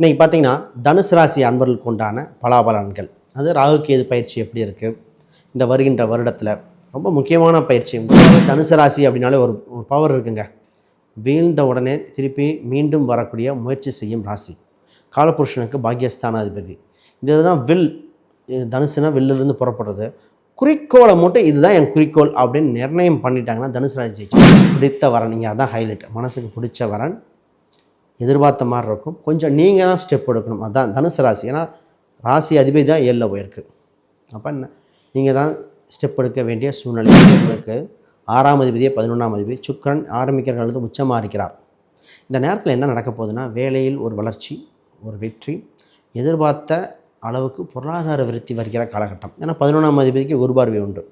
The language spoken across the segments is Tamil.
இன்றைக்கி பார்த்தீங்கன்னா தனுசு ராசி அன்பர்களுக்கு உண்டான பலாபலன்கள். அது ராகு கேது பயிற்சி எப்படி இருக்குது இந்த வருகின்ற வருடத்தில் ரொம்ப முக்கியமான பயிற்சி. தனுசு ராசி அப்படின்னாலே ஒரு ஒரு பவர் இருக்குங்க. வீழ்ந்த உடனே திருப்பி மீண்டும் வரக்கூடிய முயற்சி செய்யும் ராசி. காலபுருஷனுக்கு பாக்கியஸ்தானாதிபதி. இது தான் வில் தனுசுனா வில்லிருந்து புறப்படுறது. குறிக்கோளை மட்டும் இதுதான் என் குறிக்கோள் அப்படின்னு நிர்ணயம் பண்ணிட்டாங்கன்னா தனுசு ராசி பிடித்த வரன். நீங்கள் அதான் ஹைலைட் மனசுக்கு பிடிச்ச வரன். எதிர்பார்த்த மாதிரி இருக்கும். கொஞ்சம் நீங்கள் தான் ஸ்டெப் எடுக்கணும். அதுதான் தனுசு ராசி. ஏன்னா ராசி அதிபதி தான் ஏழில் போயிருக்கு. அப்போ என்ன? நீங்கள் தான் ஸ்டெப் எடுக்க வேண்டிய சூழ்நிலை இருக்குது ஆறாம் அதிபதியே பதினொன்றாம் அதிபதி. சுக்கரன் ஆரம்பிக்கிற காலத்து உச்சமாக இருக்கிறார். இந்த நேரத்தில் என்ன நடக்க போகுதுன்னா வேலையில் ஒரு வளர்ச்சி ஒரு வெற்றி எதிர்பார்த்த அளவுக்கு பொருளாதார விருத்தி வருகிற காலகட்டம். ஏன்னா பதினொன்றாம் அதிபதிக்கு ஒரு பார்வை உண்டு.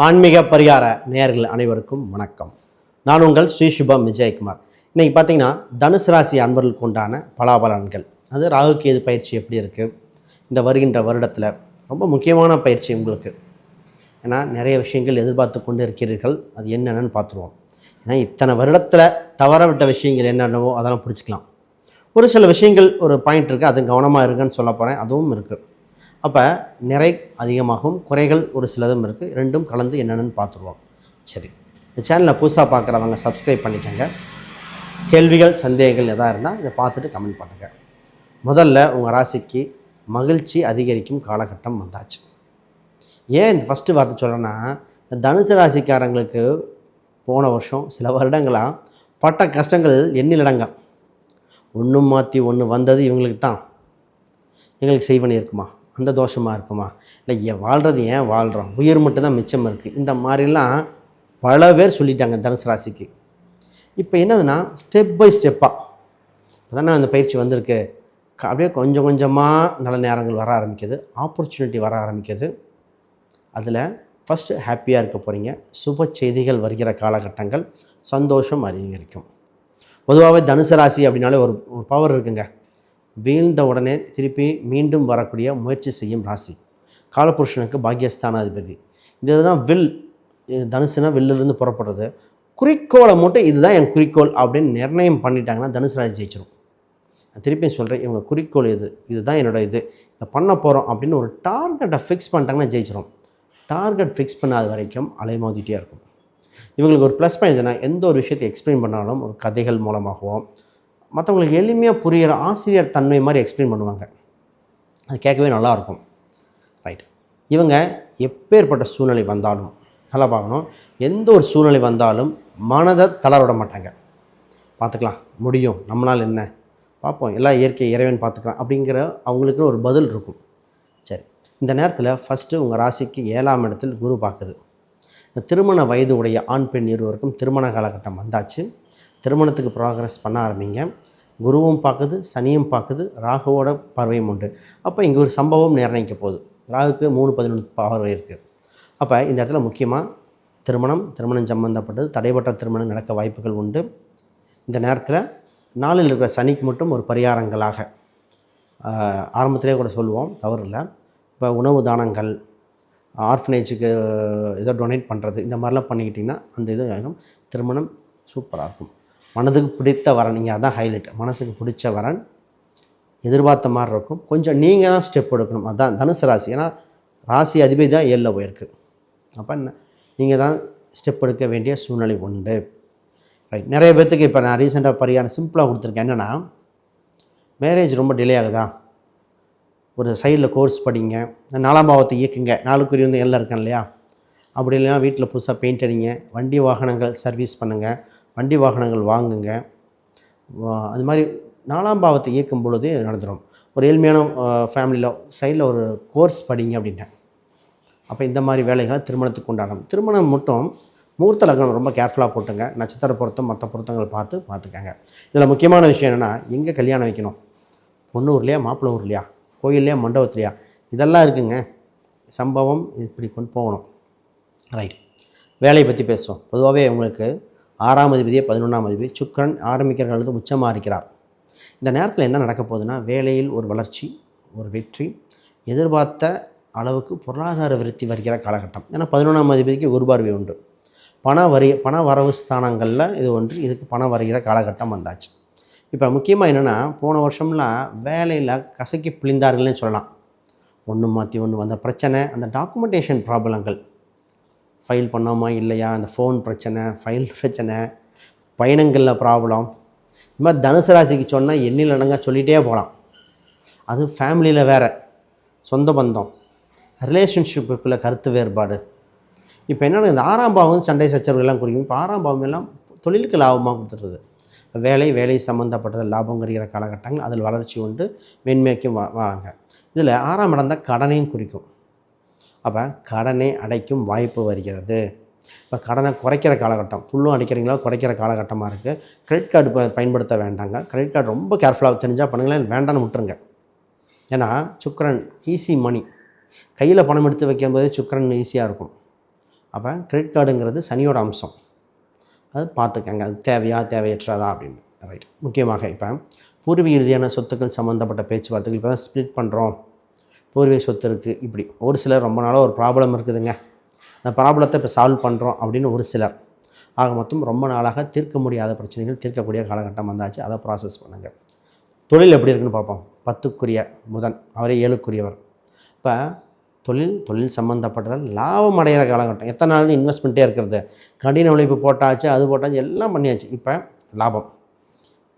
ஆன்மீக பரிகார நேயர்கள் அனைவருக்கும் வணக்கம். நான் உங்கள் ஸ்ரீ சுபம் விஜயகுமார். இன்றைக்கி பார்த்தீங்கன்னா தனுசு ராசி அன்பர்களுக்கு உண்டான பலாபலன்கள். அது ராகு கேது பயிற்சி எப்படி இருக்குது இந்த வருகின்ற வருடத்தில் ரொம்ப முக்கியமான பயிற்சி உங்களுக்கு. ஏன்னா நிறைய விஷயங்கள் எதிர்பார்த்து கொண்டு இருக்கிறீர்கள். அது என்னென்னு பார்த்துருவோம். ஏன்னா இத்தனை வருடத்தில் தவற விட்ட விஷயங்கள் என்னென்னவோ அதெல்லாம் பிடிச்சிக்கலாம் ஒரு சில விஷயங்கள் ஒரு பாயிண்ட் இருக்குது அது கவனமாக இருக்குன்னு சொல்ல போகிறேன் அதுவும் இருக்குது அப்போ நிறை அதிகமாகும் குறைகள் ஒரு சிலதும் இருக்குது ரெண்டும் கலந்து என்னென்னு பார்த்துருவோம். சரி. இந்த சேனலை புதுசாக பார்க்குறவங்க சப்ஸ்கிரைப் பண்ணிக்கோங்க. கேள்விகள் சந்தேகங்கள் எதாக இருந்தால் இதை பார்த்துட்டு கமெண்ட் பண்ணுங்கள் முதல்ல உங்கள் ராசிக்கு மகிழ்ச்சி அதிகரிக்கும் காலகட்டம் வந்தாச்சு. ஏன் இந்த ஃபஸ்ட்டு வார்த்தை சொல்கிறேன்னா இந்த தனுசு ராசிக்காரங்களுக்கு போன வருஷம் சில வருடங்களாக பட்ட கஷ்டங்கள் எண்ணிலடங்க. ஒன்று மாற்றி ஒன்று வந்தது இவங்களுக்கு தான் எங்களுக்கு செய்வனே இருக்குமா? அந்த தோஷமாக இருக்குமா? இல்லை ஏன் வாழ்கிறது ஏன் வாழ்கிறோம் உயிர் மட்டும்தான் மிச்சம் இருக்குது இந்த மாதிரிலாம் பல பேர் சொல்லிட்டாங்க தனுசு ராசிக்கு. இப்போ என்னதுன்னா ஸ்டெப் பை ஸ்டெப்பாக அதானே அந்த பயிற்சி வந்திருக்கு. அப்படியே கொஞ்சம் கொஞ்சமாக நல்ல நேரங்கள் வர ஆரம்பிக்குது. ஆப்பர்ச்சுனிட்டி வர ஆரம்பிக்குது. அதில் ஃபஸ்ட்டு ஹாப்பியாக இருக்க போகிறீங்க சுப செய்திகள் வருகிற காலகட்டங்கள் சந்தோஷம் அதிகரிக்கும். பொதுவாகவே தனுசு ராசி அப்படின்னாலே ஒரு ஒரு பவர் இருக்குங்க. வீழ்ந்த உடனே திருப்பி மீண்டும் வரக்கூடிய முயற்சி செய்யும் ராசி. காலபுருஷனுக்கு பாக்கியஸ்தானாதிபதி இதுதான் வில் தனுசுனா வில்லிருந்து புறப்படுறது. குறிக்கோளை மட்டும் இதுதான் என் குறிக்கோள் அப்படின்னு நிர்ணயம் பண்ணிட்டாங்கன்னா தனுசு ராசி ஜெயிச்சிடும் திருப்பி சொல்கிறேன் இவங்க குறிக்கோள் இது இதுதான் என்னோட இது. இதை பண்ண போகிறோம் அப்படின்னு ஒரு டார்கெட்டை ஃபிக்ஸ் பண்ணிட்டாங்கன்னா ஜெயிச்சிடும் டார்கெட் ஃபிக்ஸ் பண்ணாத வரைக்கும் அலைமோதிட்டே இருக்கும். இவங்களுக்கு ஒரு ப்ளஸ் பாயிண்ட் எந்த ஒரு விஷயத்தை எக்ஸ்பிளைன் பண்ணாலும் ஒரு கதைகள் மூலமாகவும் மற்றவங்களுக்கு எளிமையாக புரிகிற ஆசிரியர் தன்மை மாதிரி எக்ஸ்பிளைன் பண்ணுவாங்க. அது கேட்கவே நல்லாயிருக்கும். ரைட் இவங்க எப்பேற்பட்ட சூழ்நிலை வந்தாலும் நல்லா பார்க்கணும். எந்த ஒரு சூழ்நிலை வந்தாலும் மனதை தளரவிட மாட்டாங்க. பார்த்துக்கலாம். முடியும். நம்மளால் என்ன? பார்ப்போம். எல்லாம் இயற்கை இறைவன் பார்த்துக்கலாம் அப்படிங்கிற அவங்களுக்கு ஒரு பதில் இருக்கும். சரி. இந்த நேரத்தில் ஃபஸ்ட்டு உங்கள் ராசிக்கு ஏழாம் இடத்தில் குரு பார்க்குது. இந்த திருமண வயது உடைய ஆண் பெண் இருவருக்கும் திருமண காலகட்டம் வந்தாச்சு. திருமணத்துக்கு ப்ராக்ரஸ் பண்ண ஆரம்பிங்க. குருவும் பார்க்குது சனியும் பார்க்குது ராகுவோட பார்வையும் உண்டு. அப்போ இங்கே ஒரு சம்பவம் நிர்ணயிக்க போகுது. ராகுக்கு மூணு பதினொன்று பார்வை இருக்குது அப்போ இந்த இடத்துல முக்கியமாக திருமணம் திருமணம் சம்பந்தப்பட்டது தடைபட்ட திருமணம் நடக்க வாய்ப்புகள் உண்டு. இந்த நேரத்தில் நாளில் இருக்கிற சனிக்கு மட்டும் ஒரு பரிகாரங்களாக ஆரம்பத்திலே கூட சொல்லுவோம் தவறு இல்லை. இப்போ உணவு தானங்கள் ஆர்ஃபனேஜுக்கு ஏதோ டொனேட் பண்ணுறது இந்த மாதிரிலாம் பண்ணிக்கிட்டிங்கன்னா அந்த இது திருமணம் சூப்பராக இருக்கும். மனதுக்கு பிடித்த வரன் நீங்கள் அதான் ஹைலைட் மனசுக்கு பிடிச்ச வரன் எதிர்பார்த்த மாதிரி இருக்கும். கொஞ்சம் நீங்கள் தான் ஸ்டெப் எடுக்கணும். அதுதான் தனுசு ராசி. ஏன்னா ராசி அதிபதி தான் ஏழில் போயிருக்கு. அப்போ என்ன? நீங்கள் தான் ஸ்டெப் எடுக்க வேண்டிய சூழ்நிலை உண்டு. ரைட் நிறைய பேர்த்துக்கு இப்போ நான் ரீசெண்டாக பரிகாரம் சிம்பிளாக கொடுத்துருக்கேன். என்னென்னா மேரேஜ் ரொம்ப டிலே ஆகுதா? ஒரு சைடில் கோர்ஸ் படிங்க. நாலாம் பாவத்தை இயக்குங்க. நாளுக்குரிய வந்து எல்லாம் இருக்கேன் இல்லையா? அப்படி இல்லைன்னா வீட்டில் புதுசாக பெயிண்ட் அடிங்க. வண்டி வாகனங்கள் சர்வீஸ் பண்ணுங்கள் வண்டி வாகனங்கள் வாங்குங்க. வா- அது மாதிரி நாலாம் பாவத்தை இயக்கும் பொழுது நடந்துடும் ஒரு ஏழ்மையான ஃபேமிலியில் சைடில் ஒரு கோர்ஸ் படிங்க அப்படின்ட்டேன். அப்போ இந்த மாதிரி வேலைகள் திருமணத்துக்கு உண்டாகும். திருமணம் மட்டும் முகூர்த்த லக்னம் ரொம்ப கேர்ஃபுல்லாக போட்டுங்க. நட்சத்திர பொருத்தம் மற்ற பொருத்தங்கள் பார்த்து பார்த்துக்கங்க. இதில் முக்கியமான விஷயம் என்னென்னா எங்கே கல்யாணம் வைக்கணும்? பொண்ணு ஊர்லையா மாப்பிள்ளை ஊர்லையா? கோயில்லையா மண்டபத்துலையா? இதெல்லாம் இருக்குங்க. சம்பவம் இப்படி கொண்டு போகணும். ரைட் வேலையை பற்றி பேசுவோம். பொதுவாகவே உங்களுக்கு ஆறாம் அதிபதியே பதினொன்றாம் அதிபதி. சுக்கரன் ஆரம்பிக்கிற காலத்து உச்சமாக இருக்கிறார் இந்த நேரத்தில் என்ன நடக்க போகுதுன்னா வேலையில் ஒரு வளர்ச்சி ஒரு வெற்றி எதிர்பார்த்த அளவுக்கு பொருளாதார விருத்தி வருகிற காலகட்டம். ஏன்னா பதினொன்றாம் அதிபதிக்கு ஒரு பார்வை உண்டு. பண வரி பண வரவு ஸ்தானங்களில் இது ஒன்று இதுக்கு பணம் வருகிற காலகட்டம் வந்தாச்சு. இப்போ முக்கியமாக என்னென்னா போன வருஷம்லாம் வேலையில் கசக்கி பிழிந்தார்கள்னு சொல்லலாம். ஒன்று மாற்றி ஒன்று வந்த பிரச்சனை அந்த டாக்குமெண்டேஷன் ப்ராப்ளங்கள் ஃபைல் பண்ணோமா இல்லையா? அந்த ஃபோன் பிரச்சனை ஃபைல் பிரச்சனை பயணங்களில் ப்ராப்ளம். இது மாதிரி தனுசு ராசிக்கு சொன்னால் எண்ணில் அடங்க சொல்லிகிட்டே போகலாம் அது ஃபேமிலியில் வேறு சொந்த பந்தம் ரிலேஷன்ஷிப்புக்குள்ள கருத்து வேறுபாடு. இப்போ என்னென்ன இந்த ஆறாம் பாவம் சண்டை சச்சரவுகள்லாம் குறிக்கும். இப்போ ஆறாம் பாவம் எல்லாம் தொழிலுக்கு லாபமாக கொடுத்துருது. வேலை வேலை சம்மந்தப்பட்டது லாபங்கிற காலகட்டங்கள் அதில் வளர்ச்சி உண்டு மென்மேக்கும் வராங்க. இதில் ஆறாம் இடம் தான் கடனையும் குறிக்கும். அப்போ கடனை அடைக்கும் வாய்ப்பு வருகிறது. இப்போ கடனை குறைக்கிற காலகட்டம் ஃபுல்லும் அடிக்கிறீங்களோ குறைக்கிற காலகட்டமாக இருக்குது கிரெடிட் கார்டு பயன்படுத்த வேண்டாங்க. கிரெடிட் கார்டு ரொம்ப கேர்ஃபுல்லாக தெரிஞ்சால் பண்ணுங்களேன் வேண்டாம்னு விட்டுருங்க. ஏன்னா சுக்கரன் ஈஸி மணி கையில் பணம் எடுத்து வைக்கும்போதே சுக்கரன் ஈஸியாக இருக்கும். அப்போ கிரெடிட் கார்டுங்கிறது சனியோட அம்சம். அது பார்த்துக்கங்க. அது தேவையா தேவையற்றதா அப்படின்னு. ரைட் முக்கியமாக இப்போ பூர்வீக ரீதியான சொத்துக்கள் சம்மந்தப்பட்ட பேச்சுவார்த்தைகள் இப்போ தான் ஸ்ப்ளிட் பண்ணுறோம் பூர்வீக சொத்து இருக்குது இப்படி ஒரு சிலர் ரொம்ப நாளாக ஒரு ப்ராப்ளம் இருக்குதுங்க. அந்த ப்ராப்ளத்தை இப்போ சால்வ் பண்ணுறோம் அப்படின்னு ஒரு சிலர். ஆக மொத்தம் ரொம்ப நாளாக தீர்க்க முடியாத பிரச்சனைகள் தீர்க்கக்கூடிய காலகட்டம் வந்தாச்சு. அதை ப்ராசஸ் பண்ணுங்கள் தொழில் எப்படி இருக்குன்னு பார்ப்போம். பத்துக்குரிய புதன். அவரே ஏழுக்குரியவர். இப்போ தொழில் தொழில் சம்மந்தப்பட்டதால் லாபம் அடைகிற காலகட்டம். எத்தனை நாள் இன்வெஸ்ட்மெண்ட்டே இருக்கிறது? கடின உழைப்பு போட்டாச்சு அது போட்டாச்சு எல்லாம் பண்ணியாச்சு. இப்போ லாபம்.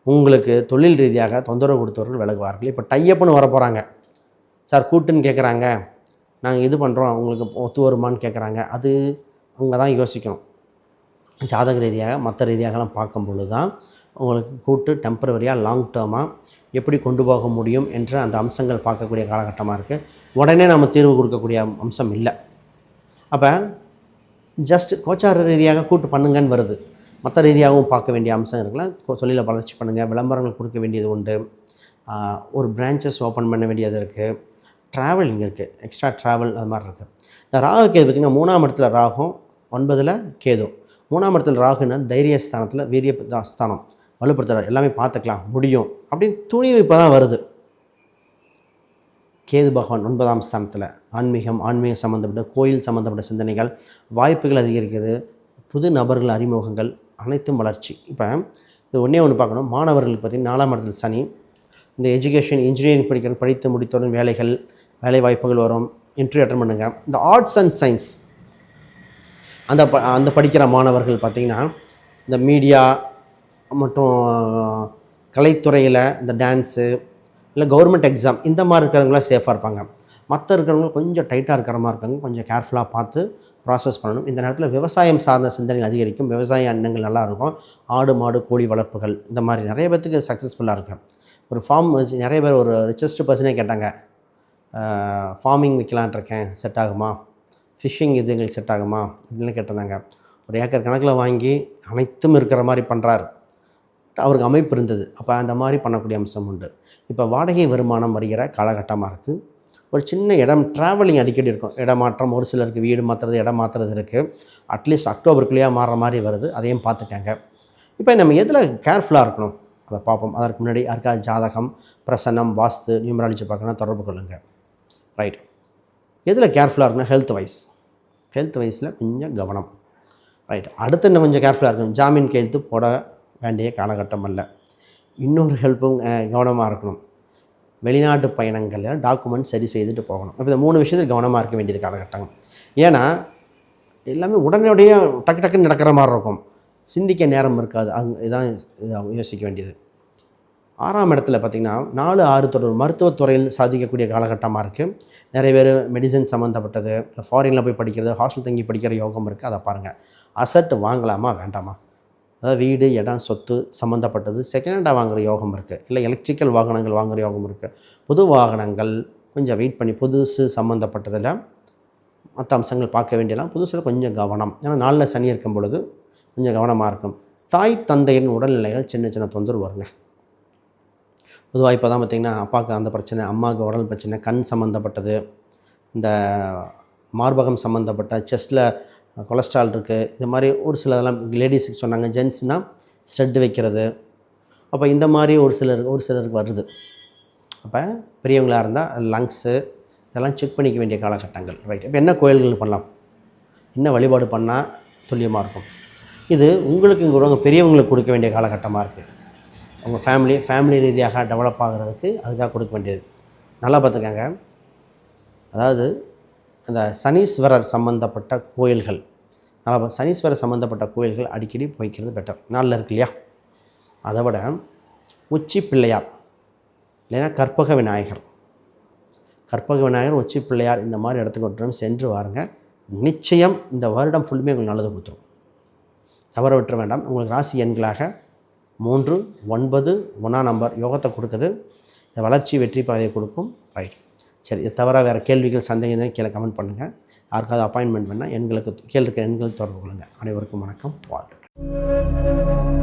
உங்களுக்கு தொழில் ரீதியாக தொந்தரவு கொடுத்தவர்கள் விலகுவார்கள். இப்போ டையப்புன்னு வர போகிறாங்க சார் கூட்டுன்னு கேட்குறாங்க நாங்கள் இது பண்ணுறோம் உங்களுக்கு ஒத்து வருமான்னு கேட்குறாங்க அது அவங்க தான் யோசிக்கணும். ஜாதக ரீதியாக மற்ற ரீதியாகலாம் பார்க்கும் பொழுது தான் உங்களுக்கு கூட்டு டெம்பரவரியாக லாங் டேர்மாக எப்படி கொண்டு போக முடியும் என்ற அந்த அம்சங்கள் பார்க்கக்கூடிய காலகட்டமாக இருக்குது உடனே நம்ம தீர்வு கொடுக்கக்கூடிய அம்சம் இல்லை. அப்போ ஜஸ்ட் கோச்சார ரீதியாக கூட்டு பண்ணுங்கன்னு வருது. மற்ற ரீதியாகவும் பார்க்க வேண்டிய அம்சம் இருக்குல்ல. கொ- தொழிலை வளர்ச்சி பண்ணுங்கள் விளம்பரங்கள் கொடுக்க வேண்டியது உண்டு. ஒரு பிரான்ச்சஸ் ஓப்பன் பண்ண வேண்டியது இருக்குது ட்ராவல் இங்கே இருக்குது எக்ஸ்ட்ரா ட்ராவல் அது மாதிரி இருக்குது இந்த ராகு கேது பார்த்திங்கன்னா மூணாம் இடத்துல ராகும் ஒன்பதில் கேது மூணாம் இடத்துல ராகுன்னா தைரிய ஸ்தானத்தில் வீரிய ஸ்தானம் வலுப்படுத்துகிறார் எல்லாமே பார்த்துக்கலாம். முடியும். அப்படின்னு துணிவு இப்போ தான் வருது. கேது பகவான் ஒன்பதாம் ஸ்தானத்தில். ஆன்மீகம் ஆன்மீகம் சம்மந்தப்பட்ட கோயில் சம்மந்தப்பட்ட சிந்தனைகள் வாய்ப்புகள் அதிகரிக்கிறது புது நபர்கள் அறிமுகங்கள் அனைத்தும் வளர்ச்சி. இப்போ இது ஒன்றே ஒன்று பார்க்கணும். மாணவர்கள் பார்த்திங்கன்னா நாலாம் இடத்துல சனி. இந்த எஜுகேஷன் இன்ஜினியரிங் படிக்கிற படித்து முடித்தவுடன் வேலைகள் வேலை வாய்ப்புகள் வரும் இன்டர்வியூ அட்டன் பண்ணுங்கள் இந்த ஆர்ட்ஸ் அண்ட் சயின்ஸ் அந்த ப அந்த படிக்கிற மாணவர்கள் பார்த்திங்கன்னா இந்த மீடியா மற்றும் கலைத்துறையில் இந்த டான்ஸு இல்லை கவர்மெண்ட் எக்ஸாம் இந்த மாதிரி இருக்கிறவங்களாம் சேஃபாக இருப்பாங்க. மற்ற இருக்கிறவங்க கொஞ்சம் டைட்டாக இருக்கிற மாதிரி இருக்காங்க. கொஞ்சம் கேர்ஃபுல்லாக பார்த்து ப்ராசஸ் பண்ணணும். இந்த நேரத்தில் விவசாயம் சார்ந்த சிந்தனைகள் அதிகரிக்கும். விவசாய எண்ணங்கள் நல்லா இருக்கும். ஆடு மாடு கோழி வளர்ப்புகள் இந்த மாதிரி நிறைய பேர்த்துக்கு சக்ஸஸ்ஃபுல்லாக இருக்கும் ஒரு ஃபார்ம் வச்சு நிறைய பேர் ஒரு ரிச்சஸ்ட் பர்சனே கேட்டாங்க. ஃபார்மிங் வைக்கலான்ட்டு இருக்கேன் செட் ஆகுமா? ஃபிஷ்ஷிங் இது எங்களுக்கு செட் ஆகுமா? அப்படின்னு கேட்டிருந்தாங்க. ஒரு ஏக்கர் கணக்கில் வாங்கி அனைத்தும் இருக்கிற மாதிரி பண்ணுறாரு அவருக்கு அமைப்பு இருந்தது. அப்போ அந்த மாதிரி பண்ணக்கூடிய அம்சம் உண்டு. இப்போ வாடகை வருமானம் வருகிற காலகட்டமாக இருக்குது ஒரு சின்ன இடம் ட்ராவலிங் அடிக்கடி இருக்கும். இடமாற்றம் ஒரு சிலருக்கு வீடு மாற்றுறது இடம் மாற்றுறது இருக்குது அட்லீஸ்ட் அக்டோபருக்குள்ளேயே மாறுற மாதிரி வருது. அதையும் பார்த்துக்கங்க. இப்போ நம்ம எதில் கேர்ஃபுல்லாக இருக்கணும்? அதை பார்ப்போம். அதற்கு முன்னாடி யாருக்காவது ஜாதகம் பிரசன்னம் வாஸ்து நியூமராலஜி பார்க்கணும் தொடர்பு கொள்ளுங்கள் ரைட் எதில் கேர்ஃபுல்லாக இருக்கணும்? ஹெல்த் வைஸ் ஹெல்த் வைஸில் கொஞ்சம் கவனம். ரைட் அடுத்து இன்னும் கொஞ்சம் கேர்ஃபுல்லாக இருக்கணும். ஜாமீன் கையெழுத்து போட வேண்டிய காலகட்டம் அல்ல. இன்னொரு ஹெல்ப்பும் கவனமாக இருக்கணும். வெளிநாட்டு பயணங்களில் டாக்குமெண்ட் சரி செய்துட்டு போகணும். இப்போ இந்த மூணு விஷயத்தில் கவனமாக இருக்க வேண்டியது காலகட்டம். ஏன்னா எல்லாமே உடனடியாக டக்கு டக்குன்னு நடக்கிற மாதிரி இருக்கும். சிந்திக்க நேரம் இருக்காது. அங்கே இதான் இதான் யோசிக்க வேண்டியது. ஆறாம் இடத்துல பார்த்திங்கன்னா நாலு ஆறு தொடர் மருத்துவத்துறையில் சாதிக்கக்கூடிய காலகட்டமாக இருக்குது நிறைய பேர் மெடிசன் சம்மந்தப்பட்டது இல்லை ஃபாரினில் போய் படிக்கிறது ஹாஸ்டல் தங்கி படிக்கிற யோகம் இருக்குது அதை பாருங்கள் அசட் வாங்கலாமா வேண்டாமா? அதாவது வீடு இடம் சொத்து சம்மந்தப்பட்டது செகண்ட் ஹேண்டாக வாங்குகிற யோகம் இருக்குது இல்லை எலக்ட்ரிக்கல் வாகனங்கள் வாங்குகிற யோகம் இருக்குது புது வாகனங்கள் கொஞ்சம் வெயிட் பண்ணி புதுசு சம்மந்தப்பட்டதில் மற்ற அம்சங்கள் பார்க்க வேண்டியலாம் புதுசில் கொஞ்சம் கவனம். ஏன்னா நாளில் சனி இருக்கும் பொழுது கொஞ்சம் கவனமாக இருக்கும் தாய் தந்தையின் உடல்நிலைகள் சின்ன சின்ன தொந்தரவு வருங்க. பொதுவாக இப்போ தான் பார்த்திங்கன்னா அப்பாவுக்கு அந்த பிரச்சனை அம்மாவுக்கு உடல் பிரச்சனை கண் சம்மந்தப்பட்டது இந்த மார்பகம் சம்மந்தப்பட்ட செஸ்ட்டில் கொலஸ்ட்ரால் இருக்குது இது மாதிரி ஒரு சிலதெல்லாம் லேடிஸுக்கு சொன்னாங்க ஜென்ஸ்னால் ஸ்ட்ரெட் வைக்கிறது. அப்போ இந்த மாதிரி ஒரு சிலர் ஒரு சிலருக்கு வருது. அப்போ பெரியவங்களாக இருந்தால் லங்ஸு இதெல்லாம் செக் பண்ணிக்க வேண்டிய காலகட்டங்கள் ரைட் இப்போ என்ன கோயில்கள் பண்ணலாம்? என்ன வழிபாடு பண்ணால் துல்லியமாக இருக்கும்? இது உங்களுக்கு இங்கே பெரியவங்களுக்கு கொடுக்க வேண்டிய காலகட்டமாக இருக்குது உங்கள் ஃபேமிலி ஃபேமிலி ரீதியாக டெவலப் ஆகிறதுக்கு அதுக்காக கொடுக்க வேண்டியது. நல்லா பார்த்துக்கங்க. அதாவது அந்த சனீஸ்வரர் சம்மந்தப்பட்ட கோயில்கள் நல்லா சனீஸ்வரர் சம்மந்தப்பட்ட கோயில்கள் அடிக்கடி போய்க்கிறது பெட்டர் நாளில் இருக்கு இல்லையா? அதை விட உச்சி பிள்ளையார் இல்லைன்னா கற்பக விநாயகர். கற்பக விநாயகர் உச்சி பிள்ளையார் இந்த மாதிரி இடத்துக்கு ஒன்றும் சென்று வாருங்க. நிச்சயம் இந்த வருடம் ஃபுல்லுமே உங்களுக்கு நல்லது கொடுத்துரும். தவற விட்டுற வேண்டாம். உங்களுக்கு ராசி எண்களாக மூன்று ஒன்பது ஒன்றாம் நம்பர் யோகத்தை கொடுக்குது. இந்த வளர்ச்சி வெற்றி பாதையை கொடுக்கும். ரைட் சரி இது தவிர வேறு கேள்விகள் சந்தேகம் கீழே கமெண்ட் பண்ணுங்கள் யாருக்காவது அப்பாயின்மெண்ட் பண்ணால் எண்களுக்கு கீழே இருக்க எண்களுக்கு தொடர்பு கொள்ளுங்கள் அனைவருக்கும் வணக்கம். வாழ்த்துக்கள்.